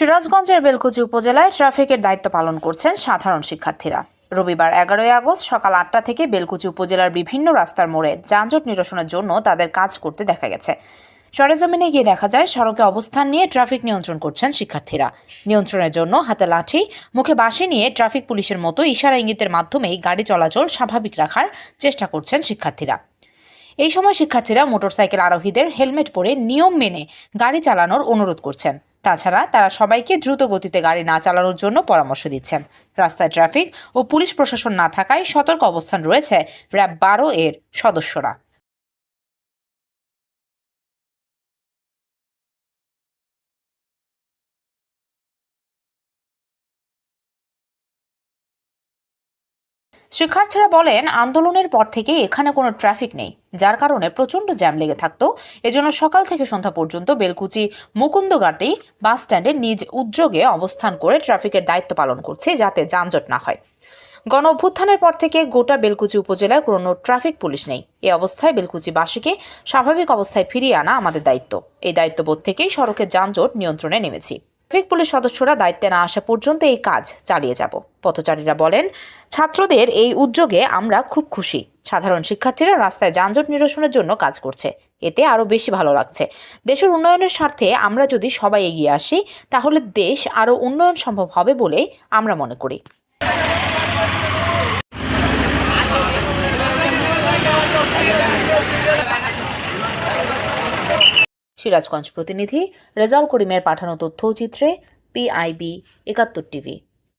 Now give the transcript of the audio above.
সিরাজগঞ্জের বেলকুচি উপজেলায় ট্রাফিকের দায়িত্ব পালন করছেন সাধারণ শিক্ষার্থীরা। রবিবার এগারোই আগস্ট সকাল আটটা থেকে বেলকুচি উপজেলার বিভিন্ন রাস্তার মোড়ে যানজট নিরসনের জন্য তাদের কাজ করতে দেখা গেছে। সরেজমিনে গিয়ে দেখা যায়, সড়কে অবস্থান নিয়ে ট্রাফিক নিয়ন্ত্রণ করছেন শিক্ষার্থীরা। নিয়ন্ত্রণের জন্য হাতে লাঠি, মুখে বাঁশি নিয়ে ট্রাফিক পুলিশের মতো ইশারা ইঙ্গিতের মাধ্যমেই গাড়ি চলাচল স্বাভাবিক রাখার চেষ্টা করছেন শিক্ষার্থীরা। এই সময় শিক্ষার্থীরা মোটরসাইকেল আরোহীদের হেলমেট পরে নিয়ম মেনে গাড়ি চালানোর অনুরোধ করছেন। তাছাড়া তারা সবাইকে দ্রুত গতিতে গাড়ি না চালানোর জন্য পরামর্শ দিচ্ছেন। রাস্তায় ট্রাফিক ও পুলিশ প্রশাসন না থাকায় সতর্ক অবস্থান রয়েছে র্যাব বারো এর সদস্যরা। শিক্ষার্থীরা বলেন, আন্দোলনের পর থেকে এখানে কোনো ট্রাফিক নেই, যার কারণে প্রচণ্ড জ্যাম লেগে থাকতো। এজন্য সকাল থেকে সন্ধ্যা পর্যন্ত বেলকুচি, মুকুন্দগাতি বাস স্ট্যান্ডে নিজ উদ্যোগে অবস্থান করে ট্রাফিকের দায়িত্ব পালন করছে যাতে যানজট না হয়। গণ অভ্যুত্থানের পর থেকে গোটা বেলকুচি উপজেলায় কোনো ট্রাফিক পুলিশ নেই। এ অবস্থায় বেলকুচিবাসীকে স্বাভাবিক অবস্থায় ফিরিয়ে আনা আমাদের দায়িত্ব। এই দায়িত্ববোধ থেকেই সড়কের যানজট নিয়ন্ত্রণে নেমেছি। ট্রাফিক পুলিশ সদস্যরা দায়িত্বে না আসা পর্যন্ত এই কাজ চালিয়ে যাব। পথচারীরা বলেন, ছাত্রদের এই উদ্যোগে আমরা খুব খুশি। সাধারণ শিক্ষার্থীরা রাস্তায় যানজট নিরসনের জন্য কাজ করছে। এতে আরও বেশি ভালো লাগছে। দেশের উন্নয়নের স্বার্থে আমরা যদি সবাই এগিয়ে আসি, তাহলে দেশ আরও উন্নয়ন সম্ভব হবে বলে আমরা মনে করি। সিরাজগঞ্জ প্রতিনিধি রেজাউল করিমের পাঠানো তথ্যচিত্রে পিআইবি একাত্তর টিভি।